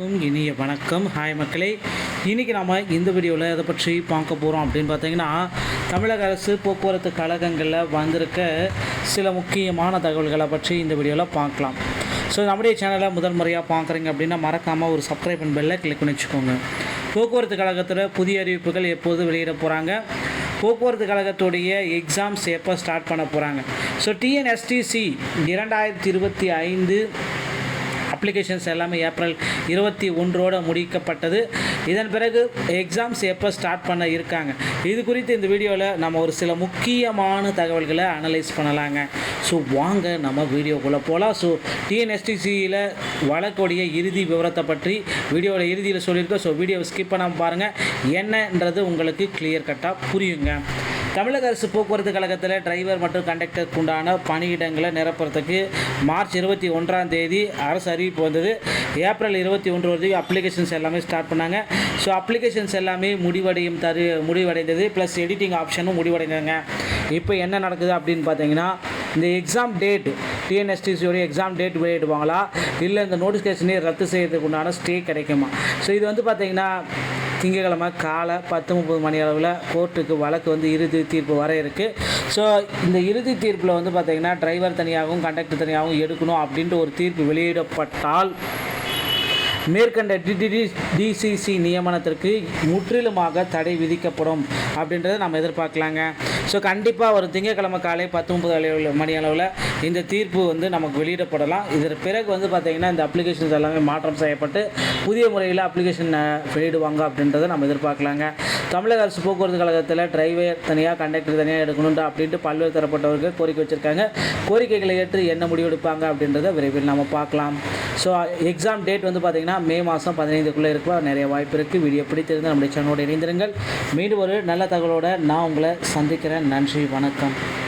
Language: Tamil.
அனைவருக்கும் இனிய வணக்கம். ஹாய் மக்களே இன்றைக்கி நம்ம இந்த வீடியோவில் எதை பற்றி பார்க்க போகிறோம் அப்படின்னு பார்த்தீங்கன்னா தமிழக அரசு போக்குவரத்து கழகங்களில் வந்திருக்க சில முக்கியமான தகவல்களை பற்றி இந்த வீடியோவில் பார்க்கலாம். ஸோ நம்முடைய சேனலை முதல் முறையாக பார்க்குறீங்க அப்படின்னா மறக்காமல் ஒரு சப்ஸ்கிரைப் அண்ட் பெல்லை கிளிக் பண்ணி வச்சுக்கோங்க. போக்குவரத்து கழகத்தில் புதிய அறிவிப்புகள் எப்போது வெளியிட போகிறாங்க போக்குவரத்து கழகத்துடைய எக்ஸாம்ஸ் எப்போ ஸ்டார்ட் பண்ண போகிறாங்க ஸோ டிஎன்எஸ்டிசி இரண்டாயிரத்தி இருபத்தி ஐந்து அப்ளிகேஷன்ஸ் எல்லாமே ஏப்ரல் இருபத்தி ஒன்றோடு முடிக்கப்பட்டது. இதன் பிறகு எக்ஸாம்ஸ் எப்போ ஸ்டார்ட் பண்ண இருக்காங்க. இது குறித்து இந்த வீடியோவில் நம்ம ஒரு சில முக்கியமான தகவல்களை அனலைஸ் பண்ணலாங்க. ஸோ வாங்க நம்ம வீடியோக்குள்ளே போகலாம் ஸோ டிஎன்எஸ்டிசியில் வழக்குடைய இறுதி விவரத்தை பற்றி வீடியோவில் இறுதியில் சொல்லியிருக்கோம். ஸோ வீடியோவை ஸ்கிப் பண்ணாமல் பாருங்கள் என்னன்றது உங்களுக்கு கிளியர் கட்டாக புரியுங்க. தமிழக அரசு போக்குவரத்து கழகத்தில் டிரைவர் மற்றும் கண்டக்டருக்கு உண்டான பணியிடங்களை நிரப்புறதுக்கு மார்ச் இருபத்தி ஒன்றாம் தேதி அரசு அறிவிப்பு வந்தது. ஏப்ரல் இருபத்தி ஒன்று வரைக்கும் அப்ளிகேஷன்ஸ் எல்லாமே ஸ்டார்ட் பண்ணாங்க. ஸோ அப்ளிகேஷன்ஸ் எல்லாமே முடிவடையும் தரு முடிவடைந்தது. ப்ளஸ் எடிட்டிங் ஆப்ஷனும் முடிவடைந்ததுங்க. இப்போ என்ன நடக்குது அப்படின்னு பார்த்தீங்கன்னா இந்த எக்ஸாம் டேட் டிஎன்எஸ்டிசியோடைய எக்ஸாம் டேட் வெளியிடுவாங்களா? இல்லை இந்த நோட்டிஃபிகேஷனே ரத்து செய்யறதுக்கு உண்டான ஸ்டே கிடைக்குமா? ஸோ இது வந்து பார்த்தீங்கன்னா திங்கக்கிழமை காலை பத்து முப்பது மணி அளவில் கோர்ட்டுக்கு வழக்கு வந்து இறுதி தீர்ப்பு வர இருக்குது ஸோ இந்த இறுதி தீர்ப்பில் வந்து பார்த்திங்கன்னா டிரைவர் தனியாகவும் கண்டக்டர் தனியாகவும் எடுக்கணும் அப்படின்ட்டு ஒரு தீர்ப்பு வெளியிடப்பட்டால் மேற்கண்ட டிடிடி டிசிசி நியமனத்திற்கு முற்றிலுமாக தடை விதிக்கப்படும் அப்படின்றத நம்ம எதிர்பார்க்கலாங்க. ஸோ கண்டிப்பாக ஒரு திங்கக்கிழமை காலை பத்து முப்பது அளவில் மணி அளவில் இந்த தீர்ப்பு வந்து நமக்கு வெளியிடப்படலாம். இதற்கு பிறகு வந்து பார்த்திங்கன்னா இந்த அப்ளிகேஷன்ஸ் எல்லாமே மாற்றம் செய்யப்பட்டு புதிய முறையில் அப்ளிகேஷன் வெளியிடுவாங்க அப்படின்றத நம்ம எதிர்பார்க்கலாங்க. தமிழக அரசு போக்குவரத்து கழகத்தில் டிரைவர் தனியாக கண்டக்டர் தனியாக எடுக்கணும்டா அப்படின்ட்டு பல்வேறு தரப்பட்டவர்கள் கோரிக்கை வச்சுருக்காங்க. கோரிக்கைகளை ஏற்று என்ன முடிவெடுப்பாங்க அப்படின்றத விரைவில் நம்ம பார்க்கலாம். ஸோ எக்ஸாம் டேட் வந்து பார்த்திங்கன்னா மே மாதம் பதினைந்துக்குள்ளே இருக்கலாம் நிறைய வாய்ப்பு இருக்குது வீடியோ பிடித்திருந்தால் நம்முடைய சேனலோடு இணைந்திருங்கள். மீண்டும் ஒரு நல்ல தகவலோட நான் உங்களை சந்திக்கிறேன். நன்றி வணக்கம்.